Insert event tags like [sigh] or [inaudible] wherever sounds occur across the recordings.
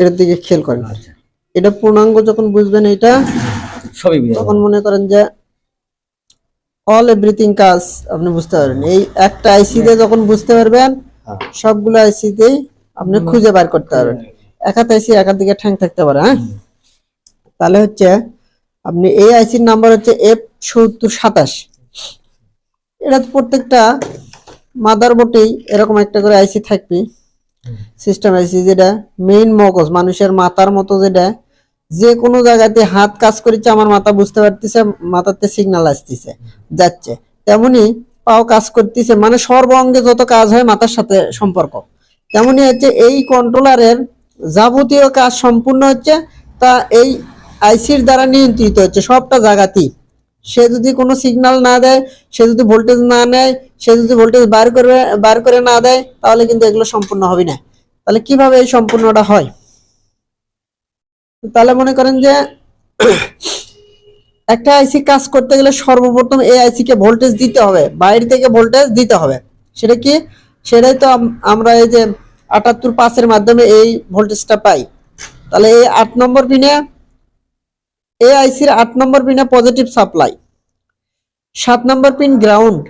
এটার দিকে খেয়াল করেন। আচ্ছা। এটা পূর্ণাঙ্গ যখন বুঝবেন এটা সবই তখন মনে করেন যে অল এভরিথিং কাজ আপনি বুঝতে পারবেন। এই একটা আইসি দিয়ে যখন বুঝতে পারবেন হ্যাঁ। সবগুলো আইসিতেই আপনি খুঁজে বার করতে পারবেন। একাত আইসি একার দিকে ঠ্যাং থাকতে পারে হ্যাঁ? তাহলে হচ্ছে আপনি এই আইসির নাম্বার হচ্ছে এফ সত্তর সাতাশ। এটা প্রত্যেকটা মাদার বোর্ডেই এরকম একটা করে আইসি থাকবে। সিস্টেম আইসি যেটা মেইন মগজ, মানুষের মাথার মতো যেটা, যে কোনো জায়গাতে হাত কাজ করেছে, আমার মাথা বুঝতে পারতেছে, মাথাতে সিগন্যাল আসতেছে, যাচ্ছে। তেমনি পাও কাজ করতেছে মানে সর্ব অঙ্গে যত কাজ হয় মাথার সাথে সম্পর্ক। তেমনি হচ্ছে এই কন্ট্রোলারের যাবতীয় কাজ সম্পূর্ণ হচ্ছে, তা এই আইসির দ্বারা নিয়ন্ত্রিত হচ্ছে, সবটা জায়গাতেই। সে যদি কোনো সিগন্যাল না দেয়, সে যদি ভোল্টেজ না নেয়, সে যদি ভোল্টেজ বার করে বার করে না দেয়, তাহলে কিন্তু এগুলো সম্পূর্ণ হবে না। তাহলে কীভাবে এই সম্পূর্ণটা হয়? তাহলে মনে করেন যে [coughs] একটা আইসি কাজ করতে গেলে সর্বপ্রথম এই আইসি কে ভোল্টেজ দিতে হবে, বাইরে থেকে ভোল্টেজ দিতে হবে। সেটা কি? সেটাই তো আমরা এই যে আটাত্তর পাঁচের মাধ্যমে এই ভোল্টেজটা পাই। তাহলে এই আট নম্বর পিনে এই আইসির আট নম্বর পিনে পজিটিভ সাপ্লাই সাত নম্বর পিন গ্রাউন্ড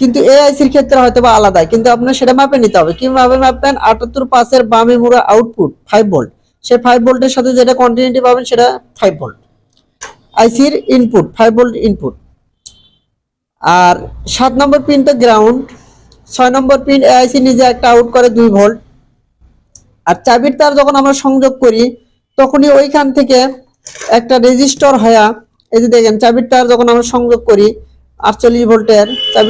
কিন্তু এই আইসির ক্ষেত্রে হয়তো বা আলাদা কিন্তু আপনার সেটা মাপে নিতে হবে। কীভাবে মাপবেন? আটাত্তর পাঁচের বামে মুড়া আউটপুট ফাইভ ভোল্ট সে ফাইভ ভোল্টের সাথে যেটা কন্টিনিউটি পাবেন সেটা ফাইভ ভোল্ট আইসির ইনপুট ফাইভ ভোল্ট ইনপুট আর সাত নম্বর পিনটা গ্রাউন্ড ছয় নম্বর পিন এআইসি নিজে একটা আউট করে দুই ভোল্ট আর চাবির তার যখন আমরা সংযোগ করি, তখনই ওইখান থেকে একটা রেজিস্টর হয়া, এই যে দেখেন, চাবির তার যখন আমরা সংযোগ করি আটচল্লিশ ভোল্টের।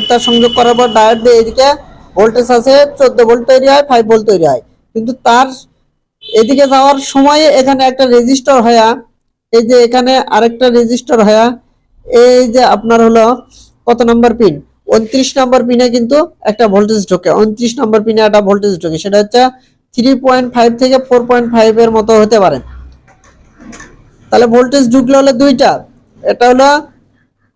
তার সংযোগ করার পর ডায়োড দিয়ে এদিকে ভোল্টেজ আছে, চোদ্দ ভোল্ট তৈরি হয় ফাইভ ভোল্ট তৈরি হয়। কিন্তু তার এদিকে যাওয়ার সময়ে এখানে একটা রেজিস্টার হয়া, এই যে এখানে আরেকটা রেজিস্টার হয়া, এই যে আপনার হলো কত নাম্বার পিন উনত্রিশ নাম্বার পিনে কিন্তু একটা ভোল্টেজ ঢোকে। উনত্রিশ নাম্বার পিনে একটা ভোল্টেজ ঢোকে। সেটা হচ্ছে থ্রি পয়েন্ট ফাইভ থেকে ফোর পয়েন্ট ফাইভের মতো হতে পারে। তাহলে ভোল্টেজ ঢুকলে হলো দুইটা। এটা হলো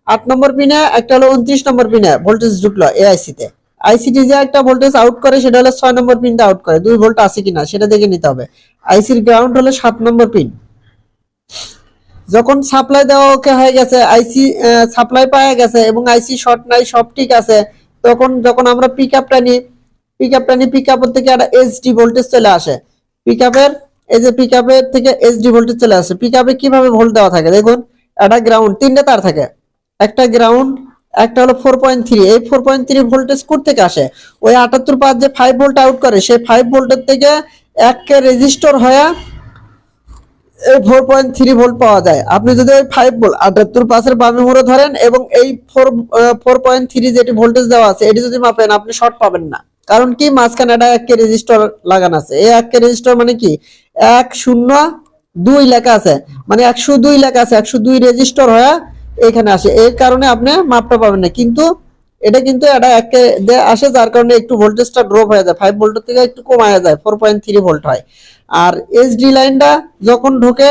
আট নম্বর পিনে, একটা হলো উনত্রিশ নম্বর পিনে ভোল্টেজ ঢুকলো এআইসি তে। আইসিটি যে একটা ভোল্টেজ আউট করে, সেটা হলো ছয় নম্বর পিনটা আউট করে। দুই ভোল্ট আছে কিনা, সেটা দেখে নিতে হবে। আইসির গ্রাউন্ড হলো সাত নম্বর পিন যখন সাপ্লাই দেওয়া ওকে হয়ে গেছে আইসি সাপ্লাই পাওয়া গেছে এবং আইসি শর্ট নাই, সব ঠিক আছে, তখন যখন আমরা পিক আপটা নিই পিক আপটা নিই পিক আপের থেকে একটা এইচডি ভোল্টেজ চলে আসে। পিক আপের এই যে পিক আপের থেকে এইচডি ভোল্টেজ চলে আসে। পিক আপে কীভাবে ভোল্ট দেওয়া থাকে? দেখুন, একটা গ্রাউন্ড তিনটে তার থাকে। একটা গ্রাউন্ড একটা হলো ফোর পয়েন্ট থ্রি এই ফোর পয়েন্ট থ্রি ভোল্টেজ থেকে আসে? ওই আটাত্তর পাঁচ যে ফাইভ ভোল্ট আউট করে, সেই ফাইভ ভোল্টের থেকে এককে রেজিস্টর হয়ে এই ফোর পয়েন্ট থ্রি ভোল্ট পাওয়া যায়। আপনি যদি ওই ফাইভ ভোল্ট আটাত্তর পাঁচের বামে মুড়ো ধরেন এবং এই ফোর ফোর পয়েন্ট থ্রি যেটি ভোল্টেজ দেওয়া আছে, এটি যদি মাপেন, আপনি শর্ট পাবেন না। কারণ কি? মাঝখানে একটা এককে রেজিস্টর লাগানো আছে। এই এককে রেজিস্টর মানে কি? এক শূন্য দুই লেখা আছে। মানে একশো দুই লেখা আছে, একশো দুই রেজিস্টর হয়ে এখানে আসে। এর কারণে আপনি মাপটা পাবেন না। কিন্তু এটা কিন্তু এটা একে আসে, যার কারণে একটু ভোল্টেজটা ড্রপ হয়ে যায়। ফাইভ ভোল্টের থেকে একটু কমায় যায় ফোর পয়েন্ট থ্রি ভোল্ট হয়। আর এইচডি লাইনটা যখন ঢোকে,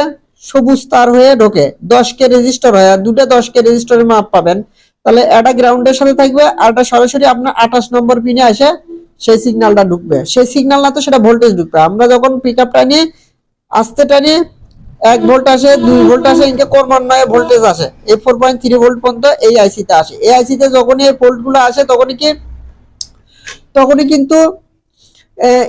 সবুজ তার হয়ে ঢোকে দশ কে রেজিস্টার হয়। আর দুটো দশ কে রেজিস্টারের মাপ পাবেন। তাহলে এটা গ্রাউন্ডের সাথে থাকবে, আর এটা সরাসরি আপনার আঠাশ নম্বর পিনে আসে, সেই সিগন্যালটা ঢুকবে। সেই সিগন্যাল না তো সেটা ভোল্টেজ ঢুকবে। আমরা যখন পিক আপটা নিয়ে, আস্তে টানি এক ভোল্ট আসে, দুই ভোল্ট আসে ইনকে ক্রমান্বয়ে ভোল্টেজ আসে। এই ফোর পয়েন্ট থ্রি ভোল্ট পর্যন্ত এই আইসিতে আসে। এই আইসিতে যখনই এই ভোল্টগুলো আসে, তখনই কি তখনই কিন্তু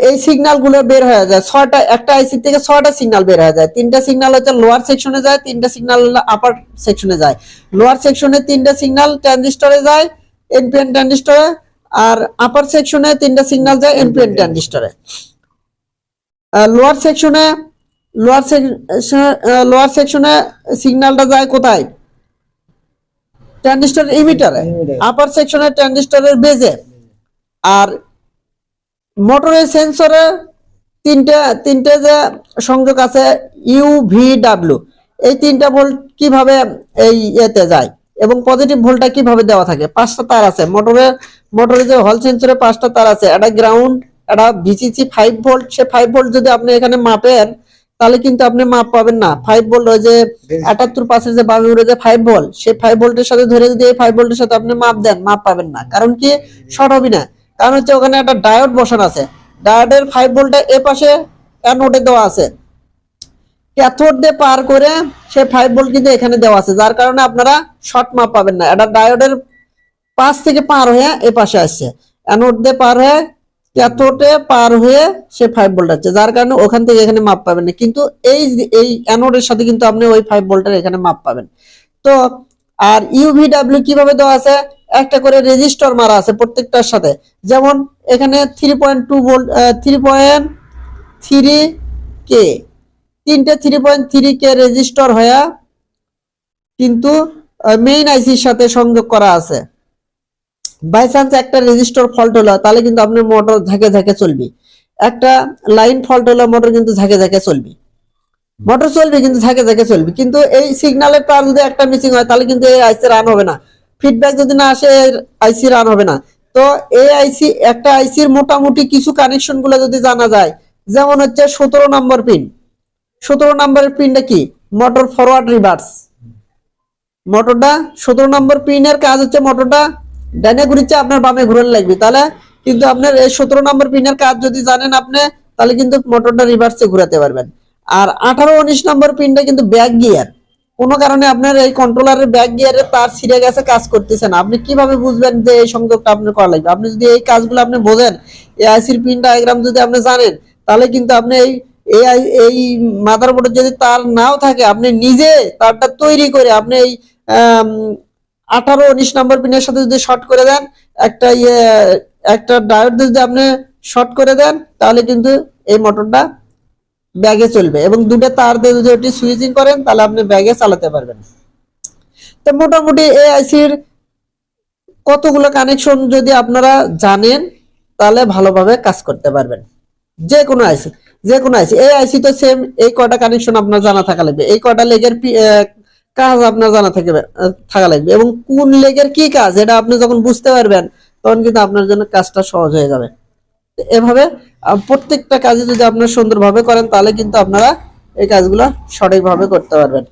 এই সিগন্যালগুলো বের হয়ে যায়। ছয়টা, একটা আইসি থেকে ছয়টা সিগনাল বের হয়ে যায়। তিনটা সিগনাল হচ্ছে লোয়ার সেকশনে যায়, তিনটা সিগন্যাল আপার সেকশনে যায়। লোয়ার সেকশনে তিনটা সিগন্যাল ট্রানজিস্টরে যায় এনপিএন ট্রানজিস্টরে আর আপার সেকশনে তিনটা সিগন্যাল যায় এনপিএন ট্রানজিস্টরে লোয়ার সেকশনে লোয়ার সেকশনে লোয়ার সেকশনে সিগন্যালটা যায় কোথায়? ট্রানজিস্টর ইমিটারে আপার সেকশনে ট্রানজিস্টরের বেজে আর মোটরের সেন্সরে তিনটে তিনটে যে সংযোগ আছে ইউ ভি ডাব্লিউ এই তিনটা ভোল্ট কীভাবে এই এতে যায়? এবং পজিটিভ ভোল্টটা কীভাবে দেওয়া থাকে? পাঁচটা তার আছে। মোটরের মোটরের যে হল সেন্সরে পাঁচটা তার আছে। একটা গ্রাউন্ড একটা ভিসিসি ফাইভ ভোল্ট সে ফাইভ ভোল্ট যদি আপনি এখানে মাপেন তাহলে কিন্তু আপনি মাপ পাবেন না। ফাইভ ভোল্ট ওই যে আটাত্তর পাশের যে বামে উড়ে যে ফাইভ ভোল্ট সেই ফাইভ ভোল্টের সাথে ধরে যদি এই ফাইভ ভোল্টের সাথে আপনি মাপ দেন, মাপ পাবেন না। কারণ কি? শর্ট হবে না। কারণ হচ্ছে ওখানে একটা ডায়োড বসানো আছে। ডায়োডের ফাইভ ভোল্টটা এ পাশে অ্যানোডে দেওয়া আছে। ক্যাথোড দিয়ে পার করে সে ফাইভ ভোল্ট কিন্তু এখানে দেওয়া আছে। যার কারণে আপনারা শর্ট মাপ পাবেন না। এটা ডায়োডের পাশ থেকে পার হয়ে এ পাশে আসছে। অ্যানোড দিয়ে পার হয়ে ক্যাথোডে পার হয়ে সে ফাইভ ভোল্ট আছে। যার কারণে ওখান থেকে এখানে মাপ পাবেন না। কিন্তু এই এই অ্যানোডের সাথে কিন্তু আপনি ওই ফাইভ ভোল্টের এখানে মাপ পাবেন। তো আর ইউভিডাব্লিউ কীভাবে দেওয়া আছে? একটা করে রেজিস্টর মারা আছে প্রত্যেকটার সাথে। যেমন এখানে three point two volt three point three K তিনটে three point three K resistor হয়ে কিন্তু মেইন আইসির সাথে সংযোগ করা আছে। বাই চান্স একটা রেজিস্টর ফল্ট হলো, তাহলে কিন্তু আপনার মোটর ঝাঁকে ঝাঁকে চলবে। একটা লাইন ফল্ট হলো মোটর কিন্তু ঝাঁকে ঝাঁকে চলবে। মোটর চলবে কিন্তু ঝাঁকে ঝাঁকে চলবে। কিন্তু এই সিগন্যালের তার যদি একটা মিসিং হয়, তাহলে কিন্তু এই আইসি রান হবে না। ফিডব্যাক যদি না আসে আইসি রান হবে না। তো এই আইসি একটা আইসির মোটামুটি কিছু কানেকশনগুলো যদি জানা যায়, যেমন হচ্ছে সতেরো নম্বর পিন সতেরো নম্বরের পিনটা কি? মোটর ফরওয়ার্ড রিভার্স মোটরটা সতেরো নম্বর পিনের কাজ হচ্ছে মোটরটা ডানে ঘুরিচ্ছে আপনার বামে ঘুরানো লাগবে। তাহলে কিন্তু আপনার এই সতেরো নম্বর পিনের কাজ যদি জানেন আপনি, তাহলে কিন্তু মোটরটা রিভার্সে ঘুরাতে পারবেন। আর আঠারো, উনিশ নম্বর পিনটা কিন্তু ব্যাক গিয়ার কোনো কারণে আপনার এই কন্ট্রোলারের ব্যাক গিয়ারে তার ছিঁড়ে গেছে, কাজ করতেছে না। আপনি কীভাবে বুঝবেন যে এই সংযোগটা আপনার করা লাগবে? আপনি যদি এই কাজগুলো আপনি বোঝেন এই আইসির পিন ডায়াগ্রাম যদি আপনি জানেন, তাহলে কিন্তু আপনি এই এই এই মাদারবোর্ডে যদি তার নাও থাকে, আপনি নিজে তারটা তৈরি করে আপনি এই আঠারো উনিশ নম্বর পিনের সাথে যদি শর্ট করে দেন, একটা ইয়ে একটা ডায়োড যদি আপনি শর্ট করে দেন, তাহলে কিন্তু এই মোটরটা ব্যাগে চলবে এবং দুটো তার দিয়ে যদি ওটি সুইচিং করেন, তাহলে আপনি ব্যাগে চালাতে পারবেন। তো মোটামুটি এই আইসির কতগুলো কানেকশন যদি আপনারা জানেন, তাহলে ভালোভাবে কাজ করতে পারবেন। যে কোনো আইসি যে কোনো আইসি এই আইসি তো সেম এই কটা কানেকশন আপনার জানা থাকা লাগবে। এই কটা লেগের কাজ আপনার জানা থাকবে থাকা লাগবে। এবং কোন লেগের কি কাজ, এটা আপনি যখন বুঝতে পারবেন, তখন কিন্তু আপনার জন্য কাজটা সহজ হয়ে যাবে। এভাবে প্রত্যেকটা কাজে যদি আপনারা সুন্দরভাবে করেন, তাহলে কিন্তু আপনারা এই কাজগুলো সঠিকভাবে করতে পারবেন।